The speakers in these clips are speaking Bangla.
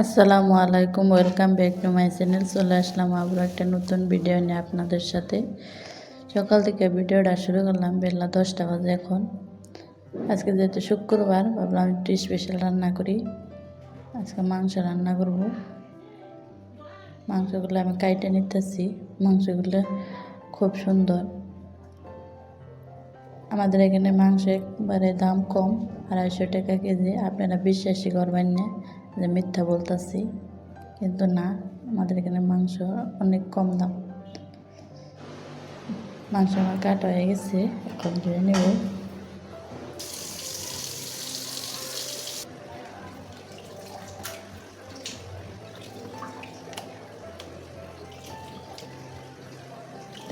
আসসালামু আলাইকুম welcome back to my channel চলে আসলাম আবার একটা নতুন ভিডিও নিয়ে আপনাদের সাথে। সকাল থেকে ভিডিওটা শুরু করলাম, বেলা দশটা বাজে এখন। আজকে যেহেতু শুক্রবার, ভাবলাম একটু স্পেশাল রান্না করি। আজকে মাংস রান্না করব। মাংসগুলো আমি কাইটে নিতেছি। মাংসগুলো খুব সুন্দর। আমাদের এখানে মাংস একবারে দাম কম, আড়াইশো টাকা কেজি। আপনারা বিশ্বাসই করবেন না। যে মিথ্যা বলতেছি, কিন্তু না, আমাদের এখানে মাংস অনেক কম দাম। মাংস আমার কাটা হয়ে গেছে, এখন ধুয়ে নেব।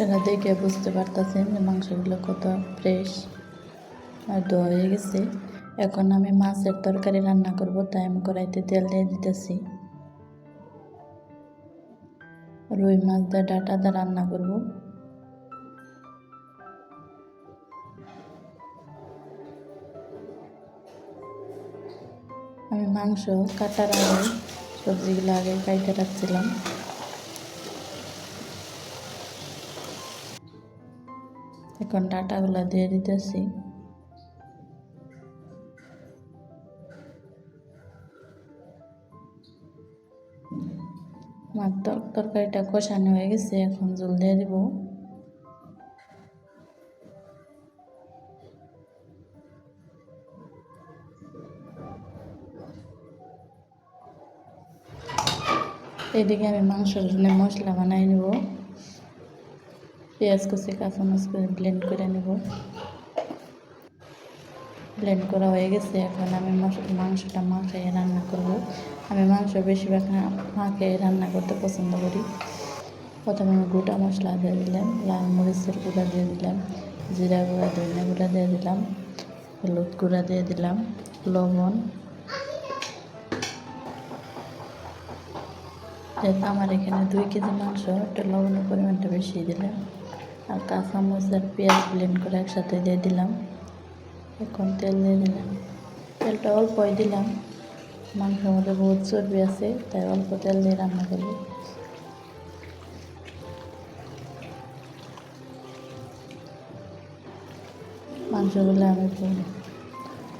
এটা দেখে বুঝতে পারতেছেন যে মাংসগুলো কত ফ্রেশ আর ধোয়া হয়ে গেছে। এখন আমি মাছের তরকারি রান্না করব, তাই আমি কড়াইতে তেল দিয়ে দিতেছি। রুই মাছ দিয়ে ডাটা দিয়ে রান্না করব। আমি মাংস কাটার আগে সবজিগুলো আগে কাইটে রাখছিলাম। এখন ডাটাগুলো দিয়ে দিতেছি। আমার তরকারিটা কষানো হয়ে গেছে, এখন জল দিয়ে দেব। এদিকে আমি মাংসের জন্য মশলা বানাই নেব। পেঁয়াজ কুচি কাঁচামচ করে ব্লেন্ড করে নেব। ব্লেন্ড করা হয়ে গেছে, এখন আমি মাংসটা মাখাইয়ে রান্না করব। আমি মাংস বেশিরভাগ মাকে রান্না করতে পছন্দ করি। প্রথমে আমি গোটা মশলা দিয়ে দিলাম, লাল মরিচের গুঁড়া দিয়ে দিলাম, জিরা গুঁড়া, ধনিয়া গুঁড়া দিয়ে দিলাম, হলুদ গুঁড়া দিয়ে দিলাম, লবণ। যেহেতু আমার এখানে দুই কেজি মাংস, একটু লবণের পরিমাণটা বেশি দিলাম, আর কাঁচামচ আর পেঁয়াজ ব্লেন্ড করে একসাথে দিয়ে দিলাম। এখন তেল দিয়ে দিলাম। তেলটা অল্পই দিলাম। মাংসের মধ্যে বহুত চর্বি আছে, তাই অল্প তেল দিয়ে রান্না করব। মাংসগুলো আমি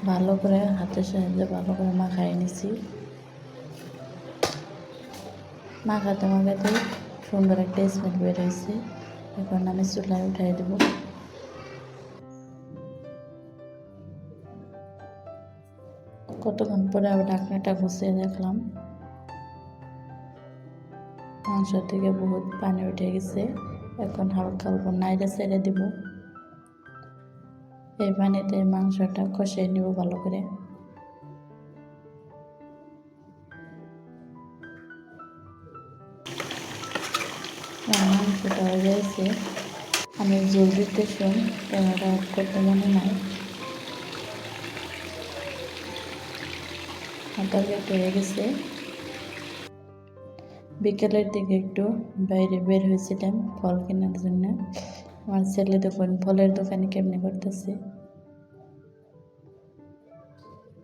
ভালো করে হাতের সাহায্যে ভালো করে মাখাই নিছি। মাখাতে মাখাতে সুন্দর একটা স্মেল বের হয়েছে। এখন আমি চুলায় উঠাই দেবো। কতক্ষণ পরে আবার ঢাকনাটা গুছিয়ে দেখলাম। মাংস থেকে বহুত পানি উঠে গেছে। এখন হালকা অল্প নাইড়ে ছেড়ে দিব। এই পানিতে মাংসটা কষিয়ে নিব ভালো করে। মাংসটা হয়ে গেছে। আমি জল দিতে শুন ক্যামেরা করতে মনে নাই। তরকারিটা হয়ে গেছে। বিকেলের দিকে একটু বাইরে বের হয়েছিলাম ফল কেনার জন্য। আমার ছেলে দোকান ফলের দোকানে কেমনি করতেছে?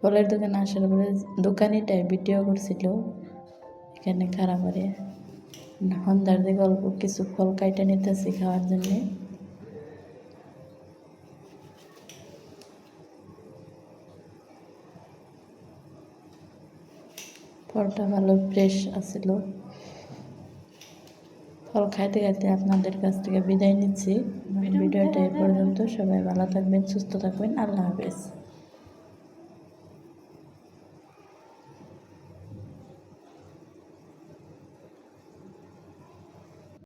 ফলের দোকানে আসার পরে দোকানিটাই ভিডিও করছিল। এখানে খারাপ করে সন্ধ্যার দিকে অল্প কিছু ফল কাইটে নিতেছি খাওয়ার জন্যে। ফলটা ভালো ফ্রেশ আসিল ফল খাইতে খাইতে আপনাদের কাছ থেকে বিদায় নিচ্ছি। ভিডিওটা এই পর্যন্ত সবাই ভালো থাকবেন সুস্থ থাকবেন। আল্লাহ হাফেজ।